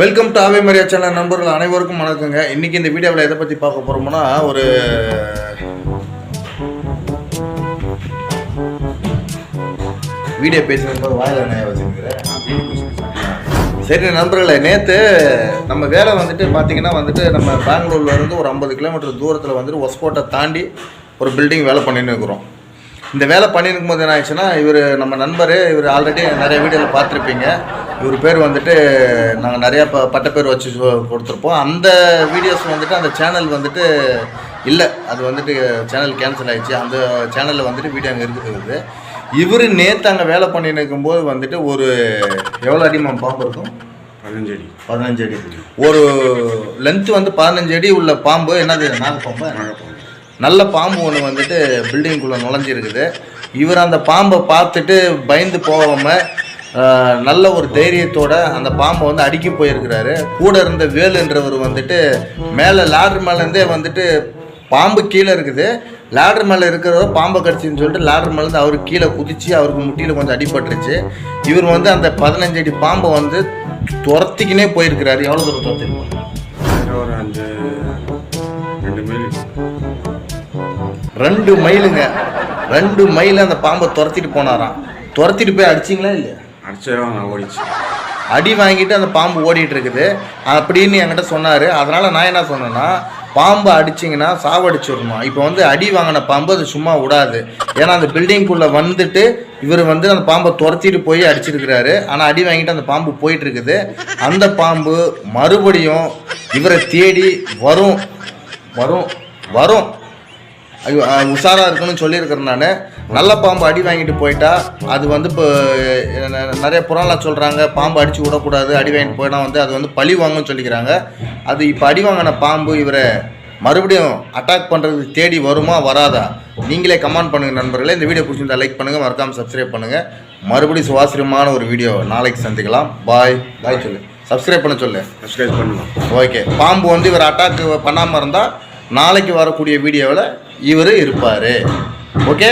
Welcome to ஆவே Maria channel நண்பர்கள் அனைவருக்கும் வணக்கங்க. இன்னைக்கு இந்த வீடியோவில் எதை பற்றி பார்க்க போகிறோம்னா ஒரு வீடியோ பேசும்போது வாயில் என்ன வச்சுருக்கிறேன். சரி நண்பர்களே நேற்று நம்ம வேலை வந்துட்டு பார்த்தீங்கன்னா வந்துட்டு நம்ம பெங்களூர்லேருந்து ஒரு ஐம்பது கிலோமீட்டர் தூரத்தில் வந்துட்டு ஒஸ்கோட்டை தாண்டி ஒரு பில்டிங் வேலை பண்ணின்னு இருக்கிறோம். இந்த வேலை பண்ணிருக்கும் போது என்ன ஆயிடுச்சுன்னா இவர் நம்ம நண்பர் இவர் ஆல்ரெடி நிறைய வீடியோவில் பார்த்துருப்பீங்க. இவர் பேர் வந்துட்டு நாங்கள் நிறையா ப பட்ட பேர் வச்சு கொடுத்துருப்போம். அந்த வீடியோஸ் வந்துட்டு அந்த சேனல் வந்துட்டு இல்லை. அது வந்துட்டு சேனல் கேன்சல் ஆயிடுச்சு. அந்த சேனலில் வந்துட்டு வீடியோ அங்கே இருக்குது. இவர் நேற்று அங்கே வேலை பண்ணின்னு இருக்கும்போது வந்துட்டு ஒரு எவ்வளோ அடி மேம் பாம்பு இருக்கும்? பதினஞ்சு அடி. பதினஞ்சு அடி. ஒரு லென்த் வந்து பதினஞ்சு அடி உள்ள பாம்பு. என்னது நாகப்பாம்பா நாகப்பாம்பு நல்ல பாம்பு ஒன்று வந்துட்டு பில்டிங்குள்ளே நுழைஞ்சிருக்குது. இவர் அந்த பாம்பை பார்த்துட்டு பயந்து போகாமல் நல்ல ஒரு தைரியத்தோட அந்த பாம்பை வந்து அடிக்க போயிருக்கிறாரு. கூட இருந்த வேலுன்றவர் வந்துட்டு மேலே லேடர் மேலேருந்தே வந்துட்டு பாம்பு கீழே இருக்குது. லேடர் மேலே இருக்கிறவர் பாம்பை கடிச்சின்னு சொல்லிட்டு லேடர் மேலேருந்து அவர் கீழே குதிச்சு அவருக்கு முட்டியில் கொஞ்சம் அடிபட்டுருச்சு. இவர் வந்து அந்த பதினஞ்சு அடி பாம்பை வந்து துரத்திக்கினே போயிருக்கிறாரு. எவ்வளோ தூரம் துரத்திருப்பாங்க ஒரு அஞ்சு ரெண்டு மைல் ரெண்டு மைலுங்க ரெண்டு மைல் அந்த பாம்பை துரத்திட்டு போனாராம். துரத்திட்டு போய் அடிச்சிங்களா இல்லையா? அடிச்சே ஓடிச்சு. அடி வாங்கிட்டு அந்த பாம்பு ஓடிட்டு இருக்குது அப்படின்னு என்கிட்ட சொன்னார். அதனால் நான் என்ன சொன்னேன்னா பாம்பு அடிச்சிங்கன்னா சாவடிச்சிடணுமா? இப்போ வந்து அடி வாங்கின பாம்பு அது சும்மா விடாது. ஏன்னா அந்த பில்டிங்குள்ளே வந்துட்டு இவர் வந்து அந்த பாம்பை துரத்திட்டு போய் அடிச்சிருக்கிறாரு. ஆனால் அடி வாங்கிட்டு அந்த பாம்பு போயிட்டு இருக்குது அந்த பாம்பு மறுபடியும் இவரை தேடி வரும். வரும். வரும். ஐயோ அஹ் உஷாரா இருக்கணும்னு சொல்லியிருக்கிறேன் நான். நல்ல பாம்பு அடி வாங்கிட்டு போயிட்டா அது வந்து இப்போ நிறைய புறாலாம் சொல்கிறாங்க பாம்பு அடித்து விடக்கூடாது அடி வாங்கிட்டு போயினா வந்து அது வந்து பழி வாங்கும்னு சொல்லிக்கிறாங்க. அது இப்போ அடி வாங்கின பாம்பு இவரை மறுபடியும் அட்டாக் பண்ணுறது தேடி வருமா வராதா? நீங்களே கமெண்ட் பண்ணுங்கள் நண்பர்களே. இந்த வீடியோ பிடிச்சிருந்தா லைக் பண்ணுங்கள் மறக்காமல் சப்ஸ்கிரைப் பண்ணுங்கள் மறுபடியும் சுவாசிரியமான ஒரு வீடியோ நாளைக்கு சந்திக்கலாம். பாய் பாய் சொல்லு. சப்ஸ்கிரைப் பண்ண சொல்லு. சப்ஸ்கிரைப் பண்ணலாம். ஓகே பாம்பு வந்து இவர் அட்டாக் பண்ணாமல் இருந்தால் நாளைக்கு வரக்கூடிய வீடியோவில் இவர் இருப்பார். ஓகே